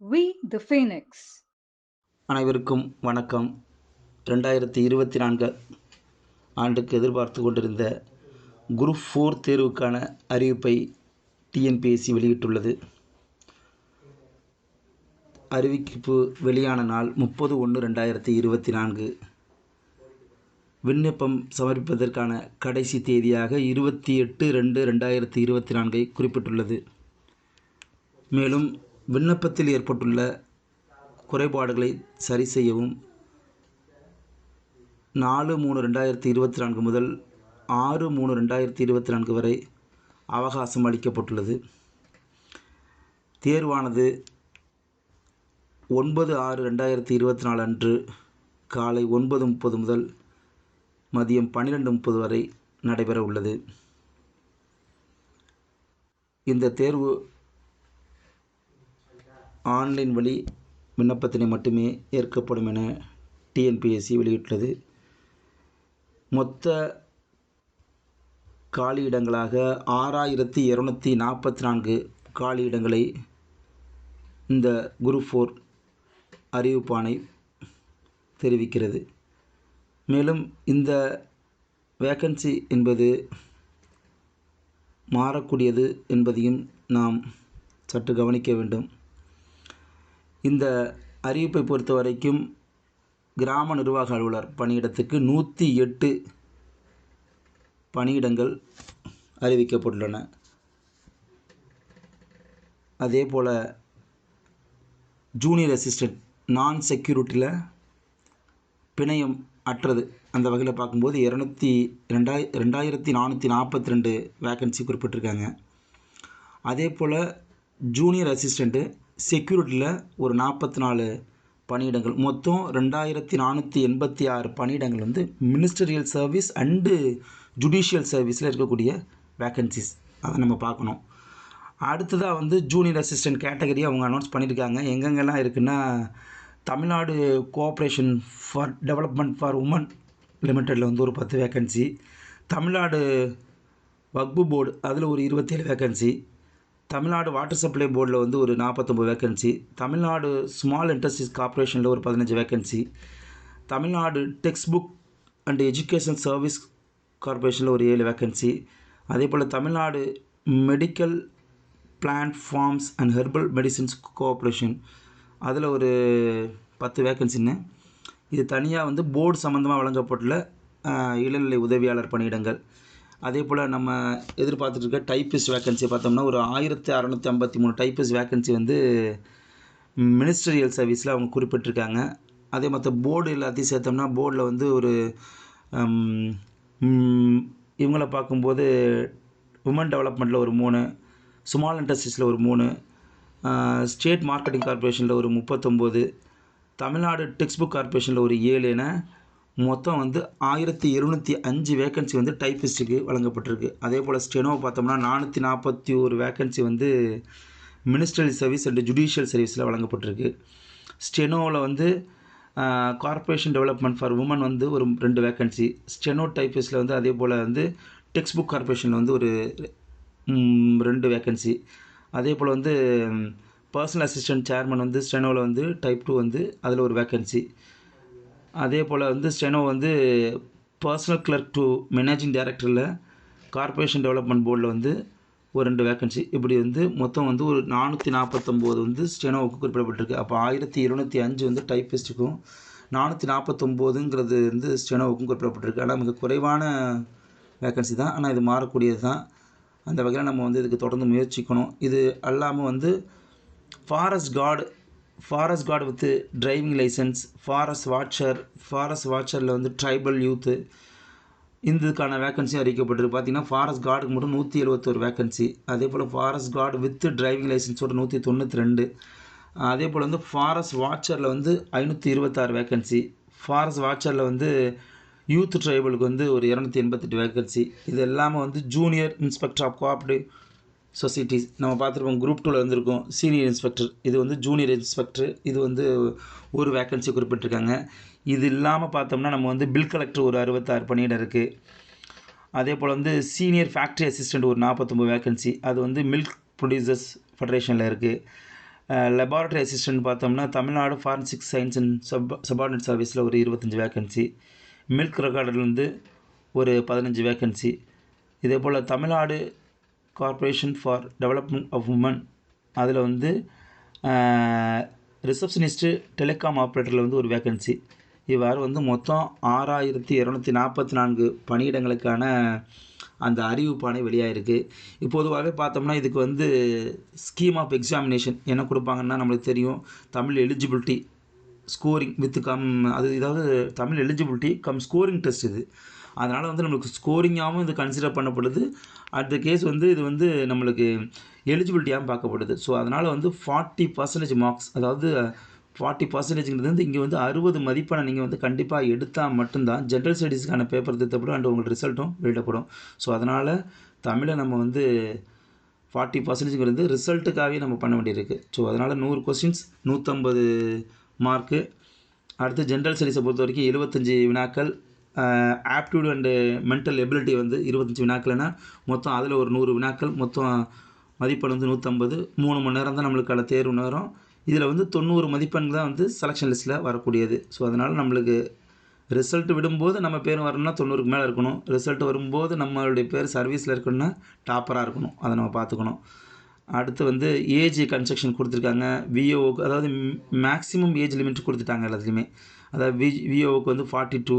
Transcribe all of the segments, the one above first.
We the Phoenix அனைவருக்கும் வணக்கம். ரெண்டாயிரத்தி இருபத்தி நான்கு ஆண்டுக்கு எதிர்பார்த்து கொண்டிருந்த குரூப் ஃபோர் தேர்வுக்கான அறிவிப்பை டிஎன்பிஎஸ்சி வெளியிட்டுள்ளது. அறிவிப்பு வெளியான நாள் முப்பது ஒன்று ரெண்டாயிரத்தி இருபத்தி நான்கு. விண்ணப்பம் சமர்ப்பிப்பதற்கான கடைசி தேதியாக இருபத்தி எட்டு ரெண்டு ரெண்டாயிரத்தி இருபத்தி நான்கை குறிப்பிட்டுள்ளது. மேலும் விண்ணப்பத்தில் ஏற்பட்டுள்ள குறைபாடுகளை சரி செய்யவும் நாலு மூணு ரெண்டாயிரத்தி இருபத்தி நான்கு முதல் ஆறு மூணு ரெண்டாயிரத்தி இருபத்தி நான்கு வரை அவகாசம் அளிக்கப்பட்டுள்ளது. தேர்வானது ஒன்பது ஆறு ரெண்டாயிரத்தி இருபத்தி நாலு அன்று காலை ஒன்பது முப்பது முதல் மதியம் பன்னிரெண்டு முப்பது வரை நடைபெற உள்ளது இந்த தேர்வு ஆன்லைன் வழி விண்ணப்பத்தினை மட்டுமே ஏற்கப்படும் என டிஎன்பிஎஸ்சி வெளியிட்டுள்ளது. மொத்த காலியிடங்களாக ஆறாயிரத்தி இரநூத்தி நாற்பத்தி நான்கு காலியிடங்களை இந்த குரூப் ஃபோர் அறிவிப்பானை தெரிவிக்கிறது. மேலும் இந்த வேக்கன்சி என்பது மாறக்கூடியது என்பதையும் நாம் சற்று கவனிக்க வேண்டும். இந்த அறிவிப்பை பொறுத்த வரைக்கும் கிராம நிர்வாக அலுவலர் பணியிடத்துக்கு நூற்றி எட்டு பணியிடங்கள் அறிவிக்கப்பட்டுள்ளன. அதே போல் ஜூனியர் அசிஸ்டன்ட் நான் செக்யூரிட்டியில் பிணையம் அற்றது. அந்த வகையில் பார்க்கும்போது இரநூத்தி ரெண்டாய் ரெண்டாயிரத்தி நானூற்றி நாற்பத்தி ரெண்டு வேக்கன்சி குறிப்பிட்டிருக்காங்க. அதே போல் ஜூனியர் அசிஸ்டண்ட்டு செக்யூரிட்டியில் ஒரு நாற்பத்தி நாலு பணியிடங்கள். மொத்தம் ரெண்டாயிரத்தி நானூற்றி எண்பத்தி ஆறு பணியிடங்கள் வந்து மினிஸ்டரியல் சர்வீஸ் அண்டு ஜுடிஷியல் சர்வீஸில் இருக்கக்கூடிய வேக்கன்சிஸ் அதை நம்ம பார்க்கணும். அடுத்ததாக வந்து ஜூனியர் அசிஸ்டன்ட் கேட்டகரி அவங்க அனௌன்ஸ் பண்ணியிருக்காங்க. எங்கெங்கெல்லாம் இருக்குன்னா Tamil Nadu cooperation for development for women லிமிட்டடில் வந்து ஒரு பத்து வேக்கன்சி தமிழ்நாடு வக்பு போர்டு அதில் ஒரு இருபத்தேழு வேக்கன்சி தமிழ்நாடு வாட்டர் சப்ளை போர்டில் வந்து ஒரு நாற்பத்தொம்பது வேக்கன்சி தமிழ்நாடு ஸ்மால் இண்டஸ்ட்ரீஸ் கார்ப்பரேஷனில் ஒரு பதினஞ்சு vacancy Tamil Nadu text book and education service கார்ப்பரேஷனில் ஒரு ஏழு வேக்கன்சி அதே போல் Tamil Nadu medical plant farms and herbal medicines cooperation அதில் ஒரு பத்து வேக்கன்சின்னு இது தனியாக வந்து போர்டு சம்மந்தமாக வழங்கப்பட்டுள்ள இளநிலை உதவியாளர் பணியிடங்கள். அதே போல் நம்ம எதிர்பார்த்துட்டு இருக்க டைப்பிஸ்ட் வேக்கன்சி பார்த்தோம்னா ஒரு ஆயிரத்தி அறநூற்றி ஐம்பத்தி மூணு டைப்பிஸ்ட் வேக்கன்சி வந்து மினிஸ்டரியல் சர்வீஸில் அவங்க குறிப்பிட்டிருக்காங்க. அதே மற்ற போர்டு எல்லாத்தையும் சேர்த்தோம்னா போர்டில் வந்து ஒரு இவங்கள பார்க்கும்போது உமன் டெவலப்மெண்ட்டில் ஒரு மூணு ஸ்மால் இண்டஸ்ட்ரீஸில் ஒரு மூணு ஸ்டேட் மார்க்கெட்டிங் கார்ப்பரேஷனில் ஒரு முப்பத்தொம்போது தமிழ்நாடு டெக்ஸ்ட் புக் கார்ப்பரேஷனில் ஒரு ஏழு என மொத்தம் வந்து ஆயிரத்தி இருநூற்றி அஞ்சு வேக்கன்சி வந்து டைப்பிஸ்ட்டுக்கு வழங்கப்பட்டிருக்கு. அதே போல் ஸ்டெனோ பார்த்தோம்னா நானூற்றி நாற்பத்தி ஒரு வேக்கன்சி வந்து மினிஸ்ட்ரியல் சர்வீஸ் அண்டு ஜுடிஷியல் சர்வீஸில் வழங்கப்பட்டிருக்கு. ஸ்டெனோவில் வந்து கார்ப்பரேஷன் டெவலப்மெண்ட் ஃபார் உமன் வந்து ஒரு ரெண்டு வேக்கன்சி ஸ்டெனோ டைப்பிஸ்டில் வந்து அதே போல் வந்து டெக்ஸ்ட் புக் கார்பரேஷனில் வந்து ஒரு ரெண்டு வேக்கன்சி அதே போல் வந்து பர்சனல் அசிஸ்டன்ட் சேர்மன் வந்து ஸ்டெனோவில் வந்து டைப் டூ வந்து அதில் ஒரு வேக்கன்சி அதே போல் வந்து ஸ்டெனோ வந்து பர்சனல் கிளர்க் டு மேனேஜிங் டைரக்டரில் கார்ப்பரேஷன் டெவலப்மெண்ட் போர்டில் வந்து ஒரு ரெண்டு வேக்கன்சி இப்படி வந்து மொத்தம் வந்து ஒரு நானூற்றி நாற்பத்தொம்போது வந்து ஸ்டெனோவுக்கு குறிப்பிடப்பட்டிருக்கு. அப்போ ஆயிரத்தி இருநூற்றி அஞ்சு வந்து டைப்பிஸ்ட்டுக்கும் நானூற்றி நாற்பத்தொம்போதுங்கிறது வந்து ஸ்டெனோவுக்கும் குறிப்பிடப்பட்டிருக்கு. ஆனால் மிக குறைவான வேக்கன்சி தான். ஆனால் இது மாறக்கூடியது தான். அந்த வகையில் நம்ம வந்து இதுக்கு தொடர்ந்து முயற்சிக்கணும். இது அல்லாமல் வந்து forest guard forest guard with driving licence forest watcher forest வாட்சரில் வந்து ட்ரைபல் யூத்து இதுக்கான வேக்கன்சி அறிவிக்கப்பட்டிருக்கு. பார்த்தீங்கன்னா ஃபாரஸ்ட் கார்டுக்கு மட்டும் நூற்றி எழுபத்தொரு வேக்கன்சி அதே போல் ஃபாரஸ்ட் கார்டு வித் டிரைவிங் லைசன்ஸோட நூற்றி தொண்ணூற்றி ரெண்டு. அதே போல் வந்து ஃபாரஸ்ட் வாட்சரில் வந்து ஐநூற்றி இருபத்தாறு வேக்கன்சி ஃபாரஸ்ட் வாட்சரில் வந்து யூத் ட்ரைபலுக்கு வந்து ஒரு இரநூத்தி எண்பத்தெட்டு வேக்கன்சி இது எல்லாமே வந்து junior inspector of cooperative societies நம்ம பார்த்துருப்போம் குரூப் டூவில் வந்திருக்கோம் சீனியர் இன்ஸ்பெக்டர் இது வந்து ஜூனியர் இன்ஸ்பெக்டர் இது வந்து ஒரு வேக்கன்சி குறிப்பிட்டிருக்காங்க. இது இல்லாமல் பார்த்தோம்னா நம்ம வந்து பில் கலெக்டர் ஒரு அறுபத்தாறு பணியிடம் இருக்குது அதே போல் வந்து சீனியர் ஃபேக்ட்ரி அசிஸ்டண்ட் ஒரு நாற்பத்தொம்பது வேக்கன்சி அது வந்து மில்க் ப்ரொடியூசர்ஸ் ஃபெடரேஷனில் இருக்குது லெபார்ட்டரி அசிஸ்டண்ட் பார்த்தோம்னா Tamil Nadu forensic science and sub subordinate சர்வீஸில் ஒரு இருபத்தஞ்சி வேக்கன்சி மில்க் ரெக்கார்டர்லேருந்து ஒரு பதினஞ்சு வேக்கன்சி இதே போல் Tamil Nadu corporation for development of women அதில் வந்து ரிசப்ஷனிஸ்ட்டு டெலிகாம் ஆப்ரேட்டரில் வந்து ஒரு வேக்கன்சி இவ்வாறு வந்து மொத்தம் ஆறாயிரத்தி இரநூத்தி நாற்பத்தி நான்கு பணியிடங்களுக்கான அந்த அறிவிப்பானை வெளியாகிருக்கு இப்போ பொதுவாகவே பார்த்தோம்னா இதுக்கு வந்து ஸ்கீம் ஆஃப் எக்ஸாமினேஷன் என்ன கொடுப்பாங்கன்னா நம்மளுக்கு தெரியும் Tamil eligibility scoring with cum அது இதாவது Tamil eligibility cum scoring test இது. அதனால் வந்து நம்மளுக்கு ஸ்கோரிங்காகவும் இது கன்சிடர் பண்ணப்படுது. அடுத்த கேஸ் வந்து இது வந்து நம்மளுக்கு எலிஜிபிலிட்டியாகவும் பார்க்கப்படுது. ஸோ அதனால் வந்து ஃபார்ட்டி பர்சன்டேஜ் மார்க்ஸ் அதாவது ஃபார்ட்டி பர்சன்டேஜ்ங்கிறது வந்து இங்கே வந்து அறுபது மதிப்பெண்ணை நீங்கள் வந்து கண்டிப்பாக எடுத்தால் மட்டும்தான் ஜென்ரல் ஸ்டடீஸ்க்கான பேப்பர் திட்டப்படும் அண்ட் உங்களுக்கு ரிசல்ட்டும் வெளியிடப்படும். ஸோ அதனால் தமிழை நம்ம வந்து ஃபார்ட்டி பர்சன்டேஜ்ங்கிறது ரிசல்ட்டுக்காகவே நம்ம பண்ண வேண்டியிருக்கு. ஸோ அதனால் நூறு கொஸ்டின்ஸ் நூற்றம்பது மார்க்கு அடுத்து ஜென்ரல் ஸ்டடீஸை பொறுத்த வரைக்கும் எழுபத்தஞ்சி வினாக்கள் ஆப்டியூட் அண்டு மென்டல் எபிலிட்டி வந்து இருபத்தஞ்சி வினாக்கள்னா மொத்தம் அதில் ஒரு நூறு வினாக்கள் மொத்தம் மதிப்பெண் வந்து நூற்றம்பது மூணு மணி நேரம் தான் நம்மளுக்கான தேர்வு நேரம். இதில் வந்து தொண்ணூறு மதிப்பெண் தான் வந்து செலெக்ஷன் லிஸ்ட்டில் வரக்கூடியது. ஸோ அதனால் நம்மளுக்கு ரிசல்ட் விடும்போது நம்ம பேர் வரணும்னா தொண்ணூறுக்கு மேலே இருக்கணும். ரிசல்ட் வரும்போது நம்மளுடைய பேர் சர்வீஸில் இருக்கணும்னா டாப்பராக இருக்கணும். அதை நம்ம பார்த்துக்கணும். அடுத்து வந்து ஏஜ் கன்ஸ்ட்ரக்ஷன் கொடுத்துருக்காங்க. விஓக்கு அதாவது மேக்ஸிமம் ஏஜ் லிமிட் கொடுத்துட்டாங்க எல்லாத்துலேயுமே. அதாவது வி விஓவுக்கு வந்து ஃபார்ட்டி டூ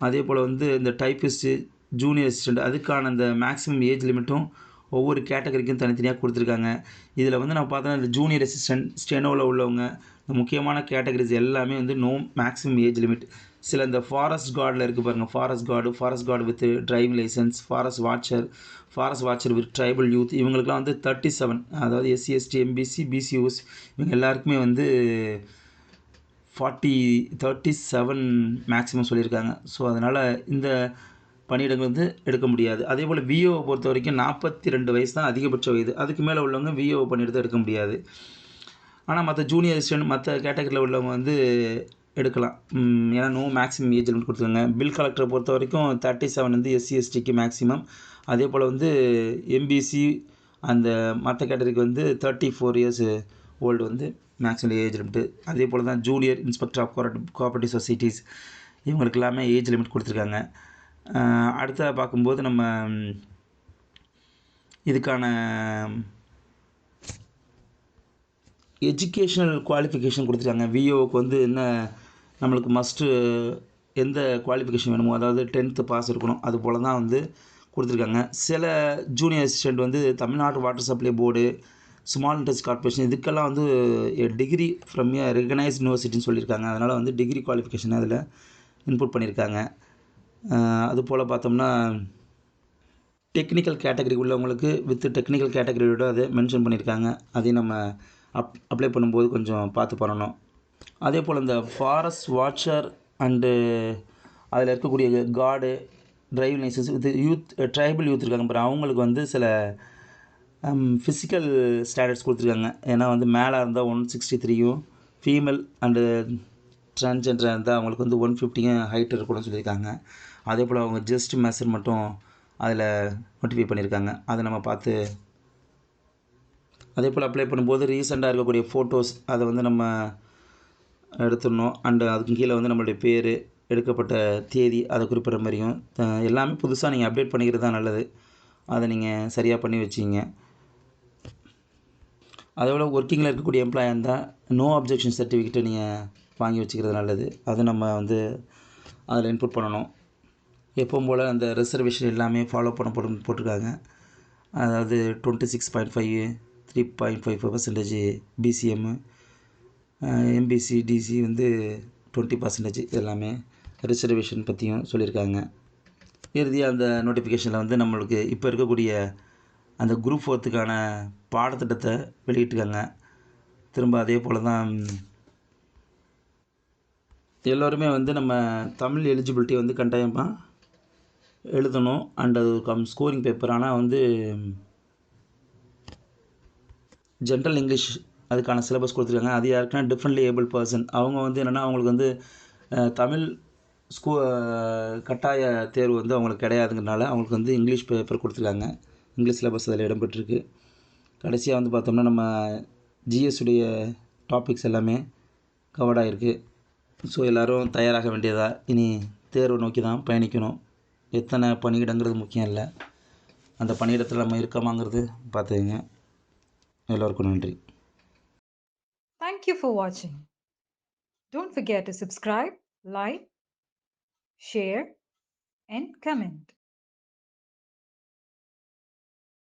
அதே போல் வந்து இந்த டைப்பிஸ்ட்டு ஜூனியர் அசிஸ்டண்ட் அதுக்கான அந்த மேக்ஸிமம் ஏஜ் லிமிட்டும் ஒவ்வொரு கேட்டகரிக்கும் தனித்தனியாக கொடுத்துருக்காங்க. இதில் வந்து நான் பார்த்தோன்னா இந்த ஜூனியர் அசிஸ்டன்ட் ஸ்டெனோவில் உள்ளவங்க இந்த முக்கியமான கேட்டகரிஸ் எல்லாமே வந்து நோ மேக்ஸிமம் ஏஜ் லிமிட் சில இந்த ஃபாரஸ்ட் கார்டில் இருக்குது பாருங்கள் forest guard forest guard with driving licence forest watcher forest watcher with tribal youth இவங்களுக்குலாம் வந்து தேர்ட்டி செவன் அதாவது எஸ்சி எஸ்டி எம்பிசி பிசியூஸ் இவங்க எல்லாருக்குமே வந்து ஃபார்ட்டி தேர்ட்டி செவன் மேக்ஸிமம் சொல்லியிருக்காங்க. ஸோ அதனால் இந்த பணியிடங்கள் வந்து எடுக்க முடியாது. அதே போல் விஓவை பொறுத்த வரைக்கும் நாற்பத்தி ரெண்டு வயசு தான் அதிகபட்ச வயது. அதுக்கு மேலே உள்ளவங்க விஓ பணியிடத்தை எடுக்க முடியாது. ஆனால் மற்ற ஜூனியர் அசிஸ்டன்ட் மற்ற கேட்டகரியில் உள்ளவங்க வந்து எடுக்கலாம். ஏன்னா நோ மேக்ஸிமம் ஏஜ் லிமிட் கொடுத்துருங்க பில் கலெக்டரை பொறுத்த வரைக்கும் தேர்ட்டி செவன் வந்து எஸ்சி எஸ்டிக்கு மேக்ஸிமம் அதே போல் வந்து எம்பிசி அந்த மற்ற கேட்டகரிக்கு வந்து தேர்ட்டி ஃபோர் இயர்ஸ் ஓல்டு வந்து மேக்ஸிமம் ஏஜ் லிமிட்டு அதே போல் தான் junior inspector of cooperative societies இவங்களுக்கு எல்லாமே ஏஜ் லிமிட் கொடுத்துருக்காங்க. அடுத்த பார்க்கும்போது நம்ம இதுக்கான எஜுகேஷ்னல் குவாலிஃபிகேஷன் கொடுத்துருக்காங்க. விஓவுக்கு வந்து என்ன நம்மளுக்கு மஸ்ட்டு எந்த குவாலிஃபிகேஷன் வேணுமோ அதாவது டென்த்து பாஸ் இருக்கணும். அது போல் தான் வந்து கொடுத்துருக்காங்க. சில ஜூனியர் அசிஸ்டண்ட் வந்து Tamil Nadu water supply board small industries corporation இதுக்கெல்லாம் வந்து டிகிரி ஃப்ரம் ஏ ரெகனைஸ்ட் யூனிவர்சிட்டின்னு சொல்லியிருக்காங்க. அதனால் வந்து டிகிரி குவாலிஃபிகேஷன் அதில் இன்புட் பண்ணியிருக்காங்க. அதுபோல் பார்த்தோம்னா டெக்னிக்கல் கேட்டகரி உள்ளவங்களுக்கு வித் டெக்னிக்கல் கேட்டகரியோட அதை மென்ஷன் பண்ணியிருக்காங்க. அதையும் நம்ம அப் அப்ளை பண்ணும்போது கொஞ்சம் பார்த்து பண்ணணும். அதே போல் இந்த ஃபாரஸ்ட் வாட்சர் அண்டு அதில் இருக்கக்கூடிய guard driving licence with youth tribal youth இருக்காங்க பாரு அவங்களுக்கு வந்து சில Um, ஃபிசிக்கல் ஸ்டாண்டர்ட்ஸ் கொடுத்துருக்காங்க. ஏன்னா வந்து மேலே இருந்தால் ஒன் சிக்ஸ்டி த்ரீயும் ஃபீமேல் அண்டு ட்ரான்ஸ்ஜெண்டர் இருந்தால் அவங்களுக்கு வந்து ஒன் ஃபிஃப்டியும் ஹைட் இருக்கணும்னு சொல்லியிருக்காங்க. அதே போல் அவங்க ஜஸ்ட் மெசர் மட்டும் அதில் நோட்டிஃபை பண்ணியிருக்காங்க. அதை நம்ம பார்த்து அதே போல் அப்ளை பண்ணும்போது ரீசெண்டாக இருக்கக்கூடிய ஃபோட்டோஸ் அதை வந்து நம்ம எடுத்துடணும். அண்டு அதுக்கு கீழே வந்து நம்மளுடைய பேர் எடுக்கப்பட்ட தேதி அதை குறிப்பிட்ற மாதிரியும் எல்லாமே புதுசாக நீங்கள் அப்டேட் பண்ணிக்கிறது தான் நல்லது. அதை நீங்கள் சரியாக பண்ணி வச்சிங்க அதோட ஒர்க்கிங்கில் இருக்கக்கூடிய எம்ப்ளாயாக இருந்தால் நோ அப்ஜெக்ஷன் சர்டிஃபிகேட்டை நீங்கள் வாங்கி வச்சுக்கிறது நல்லது. அது நம்ம வந்து அதில் இன்புட் பண்ணணும். எப்பவும் போல் அந்த ரிசர்வேஷன் எல்லாமே ஃபாலோ பண்ணப்படும் போட்டிருக்காங்க. அதாவது twenty six point five three point five five percentage BCM MBC DC வந்து டுவெண்ட்டி பர்சன்டேஜ் எல்லாமே ரிசர்வேஷன் பற்றியும் சொல்லியிருக்காங்க. இறுதியாக அந்த நோட்டிஃபிகேஷனில் வந்து நம்மளுக்கு இப்போ இருக்கக்கூடிய அந்த குரூப் ஃபோர்த்துக்கான பாடத்திட்டத்தை வெளியிட்டிருக்காங்க. திரும்ப அதே போல் தான் எல்லோருமே வந்து நம்ம தமிழ் எலிஜிபிலிட்டி வந்து கட்டாயமாக எழுதணும். அண்ட் அது கம் ஸ்கோரிங் பேப்பர் ஆனால் வந்து ஜென்ரல் இங்கிலீஷ் அதுக்கான சிலபஸ் கொடுத்துருக்காங்க. அது யாருக்குன்னா டிஃப்ரெண்ட்லி ஏபிள் பர்சன் அவங்க வந்து என்னென்னா அவங்களுக்கு வந்து தமிழ் ஸ்கூ கட்டாய தேர்வு வந்து அவங்களுக்கு கிடையாதுங்கிறனால அவங்களுக்கு வந்து இங்கிலீஷ் பேப்பர் கொடுத்துருக்காங்க. இங்கிலீஷ் சிலபஸ் அதில் இடம்பெற்றிருக்கு. கடைசியாக வந்து பார்த்தோம்னா நம்ம ஜிஎஸ் உடைய டாபிக்ஸ் எல்லாமே கவர்ட் ஆகிருக்கு ஸோ எல்லோரும் தயாராக வேண்டியதாக இனி தேர்வை நோக்கி தான் பயணிக்கணும். எத்தனை பணியிடங்கிறது முக்கியம் இல்லை. அந்த பணியிடத்தில் நம்ம இருக்கோமாங்கிறது பார்த்துக்கங்க. எல்லோருக்கும் நன்றி. தேங்க்யூ ஃபார் வாட்சிங் don't Don't forget to subscribe, like, share, and.